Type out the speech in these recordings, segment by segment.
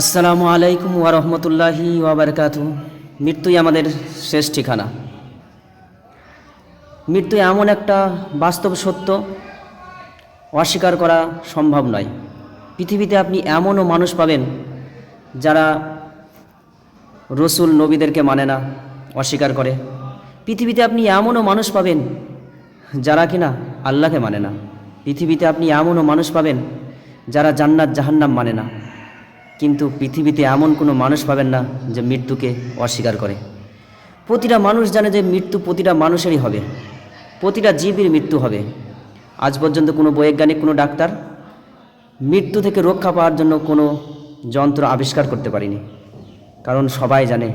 আসসালামু আলাইকুম ওয়ারহমতুল্লাহি ওয়াবারকাতু মৃত্যুই আমাদের শেষ ঠিকানা। মৃত্যু এমন একটা বাস্তব সত্য, অস্বীকার করা সম্ভব নয়। পৃথিবীতে আপনি এমনও মানুষ পাবেন যারা রসুল নবীদেরকে মানে না, অস্বীকার করে। পৃথিবীতে আপনি এমনও মানুষ পাবেন যারা কিনা আল্লাহকে মানে না। পৃথিবীতে আপনি এমনও মানুষ পাবেন যারা জান্নাত জাহান্নাম মানে না। কিন্তু পৃথিবীতে এমন কোনো মানুষ পাবেন না যে মৃত্যুকে অস্বীকার করে। প্রতিটা মানুষ জানে যে মৃত্যু প্রতিটা মানুষেরই হবে। প্রতিটা জীবের মৃত্যু হবে। আজ পর্যন্ত কোনো বৈজ্ঞানিক, কোনো ডাক্তার মৃত্যু থেকে রক্ষা পাওয়ার জন্য কোনো যন্ত্র আবিষ্কার করতে পারিনি। কারণ সবাই জানে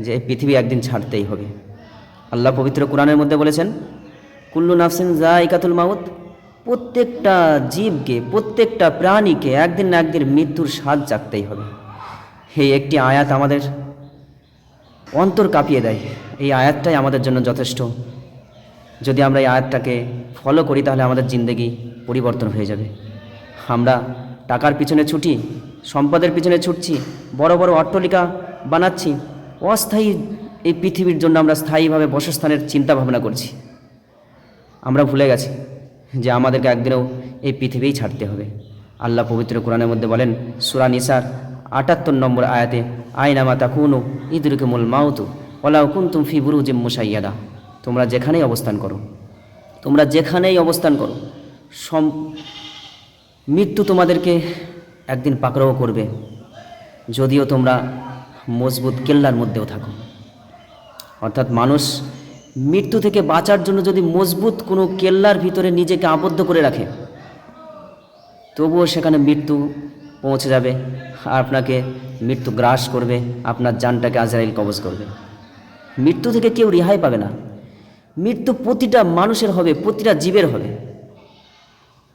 যে পৃথিবী একদিন ছাড়তেই হবে। আল্লাহ পবিত্র কোরআনের মধ্যে বলেছেন, কুল্লু নাফসিন জা ইকাতুল মাউত। প্রত্যেকটা জীবকে, প্রত্যেকটা প্রাণীকে একদিন না একদিন মৃত্যুর স্বাদ চাকতেই হবে। এই একটি আয়াত আমাদের অন্তর কাঁপিয়ে দেয়। এই আয়াতটাই আমাদের জন্য যথেষ্ট। যদি আমরা এই আয়াতটাকে ফলো করি, তাহলে আমাদের জিন্দগি পরিবর্তন হয়ে যাবে। আমরা টাকার পিছনে ছুটি, সম্পদের পিছনে ছুটছি, বড় বড় অট্টলিকা বানাচ্ছি, অস্থায়ী এই পৃথিবীর জন্য আমরা স্থায়ীভাবে বসস্থানের চিন্তা ভাবনা করছি। আমরা ভুলে গেছি। যে আমাদেরকে একদিনও এই পৃথিবীই ছাড়তে হবে। আল্লাহ পবিত্র কোরআনের মধ্যে বলেন, সুরা নিসার আটাত্তর নম্বর আয়াতে আইনামা তাকুনু ইদরুকুমুল মাউতু ওলাউ কুন্তুম ফি বুরুজিম মুসাইয়াদা। তোমরা যেখানেই অবস্থান করো, তোমরা যেখানেই অবস্থান করো, সম মৃত্যু তোমাদেরকে একদিন পাকড়াও করবে। যদিও তোমরা মজবুত কেল্লার মধ্যেও থাকো। অর্থাৎ মানুষ মৃত্যু থেকে বাঁচার জন্য যদি মজবুত কোনো কেল্লার ভিতরে নিজেকে আবদ্ধ করে রাখে, তবুও সেখানে মৃত্যু পৌঁছে যাবে, আর আপনাকে মৃত্যু গ্রাস করবে, আপনার জানটাকে আজরাইল কবজ করবে। মৃত্যু থেকে কেউ রেহাই পাবে না। মৃত্যু প্রতিটা মানুষের হবে, প্রতিটা জীবের হবে।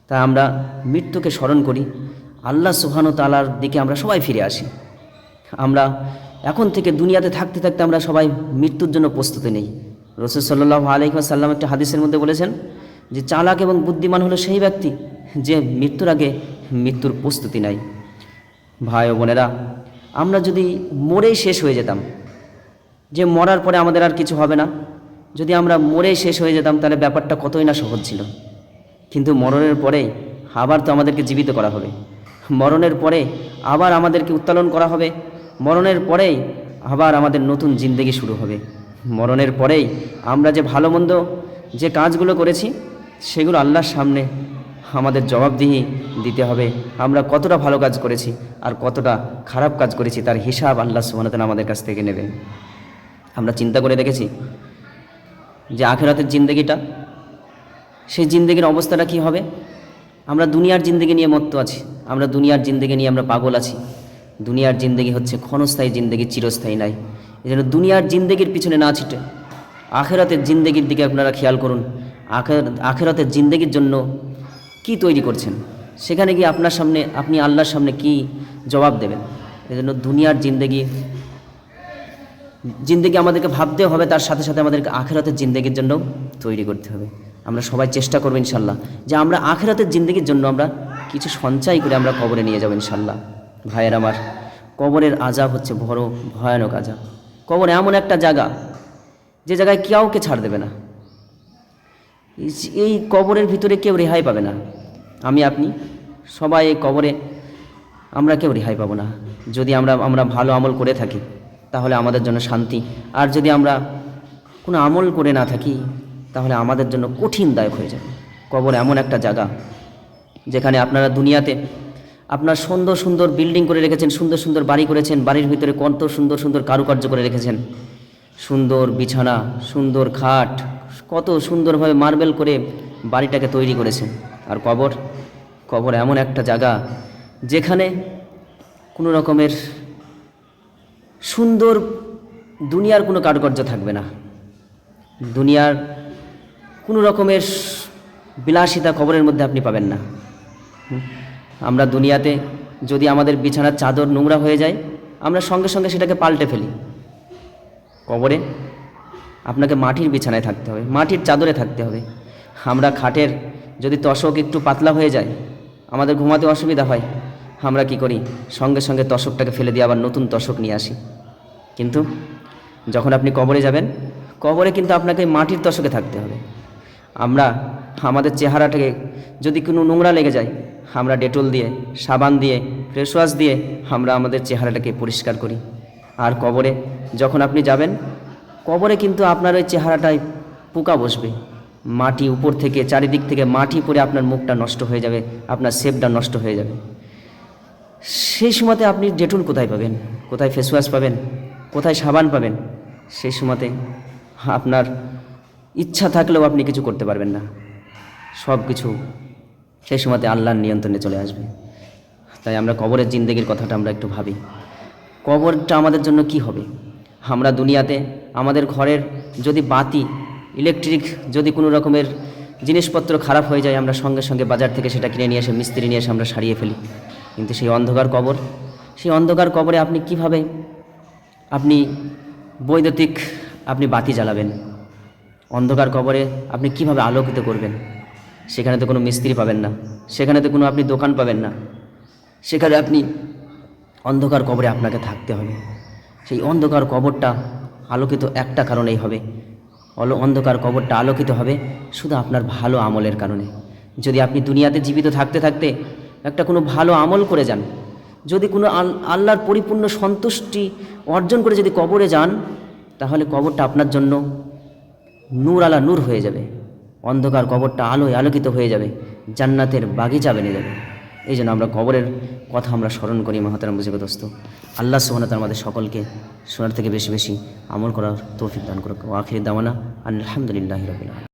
তা আমরা মৃত্যুকে স্মরণ করি, আল্লাহ সুহানো তালার দিকে আমরা সবাই ফিরে আসি। আমরা এখন থেকে দুনিয়াতে থাকতে থাকতে আমরা সবাই মৃত্যুর জন্য প্রস্তুতি নেই। রসুল সাল্লাহ আলাইসাল্লাম একটা হাদিসের মধ্যে বলেছেন যে চালাক এবং বুদ্ধিমান হলো সেই ব্যক্তি যে মৃত্যুর আগে মৃত্যুর প্রস্তুতি নাই ভাই ও বোনেরা, আমরা যদি মরেই শেষ হয়ে যেতাম, যে মরার পরে আমাদের আর কিছু হবে না, যদি আমরা মরেই শেষ হয়ে যেতাম, তাহলে ব্যাপারটা কতই না সহজ ছিল। কিন্তু মরণের পরে আবার তো আমাদেরকে জীবিত করা হবে। মরণের পরে আবার আমাদেরকে উত্তোলন করা হবে। মরণের পরেই আবার আমাদের নতুন জিন্দেগি শুরু হবে। মরণের পরেই আমরা যে ভালো মন্দ যে কাজগুলো করেছি, সেগুলো আল্লাহর সামনে আমাদের জবাবদিহি দিতে হবে। আমরা কতটা ভালো কাজ করেছি আর কতটা খারাপ কাজ করেছি, তার হিসাব আল্লাহ সুবাহতাল আমাদের কাছ থেকে নেবে আমরা চিন্তা করে দেখেছি যে আখেরাতের জিন্দগিটা, সেই জিন্দগির অবস্থাটা কি হবে? আমরা দুনিয়ার জিন্দগি নিয়ে মত্ত আছি, আমরা দুনিয়ার জিন্দগি নিয়ে আমরা পাগল আছি। দুনিয়ার জিন্দগি হচ্ছে ক্ষণস্থায়ী জিন্দগি, চিরস্থায়ী নাই। জন্য দুনিয়ার জিন্দগির পিছনে না ছিটে। আখেরাতের জিন্দগির দিকে আপনারা খেয়াল করুন। আখের আখেরাতের জিন্দগির জন্য কি তৈরি করছেন? সেখানে গিয়ে আপনার সামনে, আপনি আল্লাহর সামনে কি জবাব দেবেন? এই জন্য দুনিয়ার জিন্দগি জিন্দগি আমাদেরকে ভাবতে হবে, তার সাথে সাথে আমাদেরকে আখেরাতের জিন্দগির জন্য তৈরি করতে হবে। আমরা সবাই চেষ্টা করব ইনশাল্লাহ যে আমরা আখেরাতের জিন্দগির জন্য আমরা কিছু সঞ্চয় করে আমরা কবরে নিয়ে যাব ইনশাল্লাহ। ভাইয়ের আমার কবরের আজাব হচ্ছে বড় ভয়ানক আজাব। কবর এমন একটা জায়গা, যে জায়গায় কাউকে ছাড় দেবে না। এই- কবরের ভিতরে কেউ রেহাই পাবে না। আমি, আপনি, সবাই এই কবরে, আমরা কেউ রেহাই পাবো না। যদি আমরা আমরা ভালো আমল করে থাকি, তাহলে আমাদের জন্য শান্তি। আর যদি আমরা কোনো আমল করে না থাকি, তাহলে আমাদের জন্য কঠিন দায়ক হয়ে যাবে। কবর এমন একটা জায়গা, যেখানে আপনারা দুনিয়াতে আপনার সুন্দর সুন্দর বিল্ডিং করে রেখেছেন, সুন্দর সুন্দর বাড়ি করেছেন, বাড়ির ভিতরে কত সুন্দর সুন্দর কারুকার্য করে রেখেছেন। সুন্দর বিছানা, সুন্দর খাট, কত সুন্দরভাবে মার্বেল করে বাড়িটাকে তৈরি করেছেন। আর কবর কবর এমন একটা জায়গা যেখানে কোনো রকমের সুন্দর দুনিয়ার কোনো কারুকার্য থাকবে না। দুনিয়ার কোনো রকমের বিলাসিতা কবরের মধ্যে আপনি পাবেন না? আমরা দুনিয়াতে যদি আমাদের বিছানার চাদর নোংরা হয়ে যায়, আমরা সঙ্গে সঙ্গে সেটাকে পাল্টে ফেলি। কবরে আপনাকে মাটির বিছানায় থাকতে হবে, মাটির চাদরে থাকতে হবে। আমরা খাটের যদি তশক একটু পাতলা হয়ে যায়, আমাদের ঘুমাতে অসুবিধা হয়, আমরা কি করি? সঙ্গে সঙ্গে তশকটাকে ফেলে দিয়ে আবার নতুন তশক নিয়ে আসি। কিন্তু যখন আপনি কবরে যাবেন, কবরে কিন্তু আপনাকে মাটির তশকে থাকতে হবে। আমরা, আমাদের চেহারাটাকে যদি কোনো নোংরা লেগে যায় আমরা ডেটল দিয়ে, সাবান দিয়ে ফেস ওয়াশ দিয়ে আমরা আমাদের চেহারাটাকে পরিষ্কার করি। আর কবরে যখন আপনি যাবেন, কবরে কিন্তু আপনার ওই চেহারাটায় পোকা বসবে। মাটি উপর থেকে, চারিদিক থেকে মাটি পড়ে আপনার মুখটা নষ্ট হয়ে যাবে, আপনার শেপটা নষ্ট হয়ে যাবে। সেই সময়তে আপনি ডেটুল কোথায় পাবেন? কোথায় ফেস ওয়াশ পাবেন? কোথায় সাবান পাবেন? সেই সময়তে আপনার ইচ্ছা থাকলেও আপনি কিছু করতে পারবেন না। সব কিছু সেই সময়তে আল্লাহর নিয়ন্ত্রণে চলে আসবে। তাই আমরা কবরের জিন্দগির কথাটা আমরা একটু ভাবি। কবরটা আমাদের জন্য কি হবে? আমরা দুনিয়াতে, আমাদের ঘরের যদি বাতি ইলেকট্রিক যদি কোনো রকমের জিনিসপত্র খারাপ হয়ে যায়, আমরা সঙ্গে সঙ্গে বাজার থেকে সেটা কিনে নিয়ে এসে, মিস্ত্রি নিয়ে এসে আমরা সারিয়ে ফেলি। কিন্তু সেই অন্ধকার কবর, সেই অন্ধকার কবরে আপনি কীভাবে আপনি বৈদ্যুতিক আপনি বাতি জ্বালাবেন? অন্ধকার কবরে আপনি কীভাবে আলোকিত করবেন? সেখানে তো কোনো মিস্ত্রি পাবেন না। সেখানে তো কোনো আপনি দোকান পাবেন না। সেখানে আপনি অন্ধকার কবরে আপনাকে থাকতে হবে। সেই অন্ধকার কবরটা আলোকিত একটা কারণেই হবে। অলো অন্ধকার কবরটা আলোকিত হবে শুধু আপনার ভালো আমলের কারণে। যদি আপনি দুনিয়াতে জীবিত থাকতে থাকতে একটা কোনো ভালো আমল করে যান, যদি কোনো আল- আল্লাহর পরিপূর্ণ সন্তুষ্টি অর্জন করে যদি কবরে যান, তাহলে কবরটা আপনার জন্য নূর আলা নূর হয়ে যাবে। অন্ধকার কবরটা আলোয় আলোকিত হয়ে যাবে, জান্নাতের বাগিচা বেনে যাবে এই জন্য আমরা কবরের কথা আমরা স্মরণ করি মহাতারাম মুজিব দোস্ত। আল্লাহ সোহানাত আমাদের সকলকে শোনার থেকে বেশি বেশি আমল করার তৌফিক দান করুক। আখির দামানা আলহামদুলিল্লাহ রবিল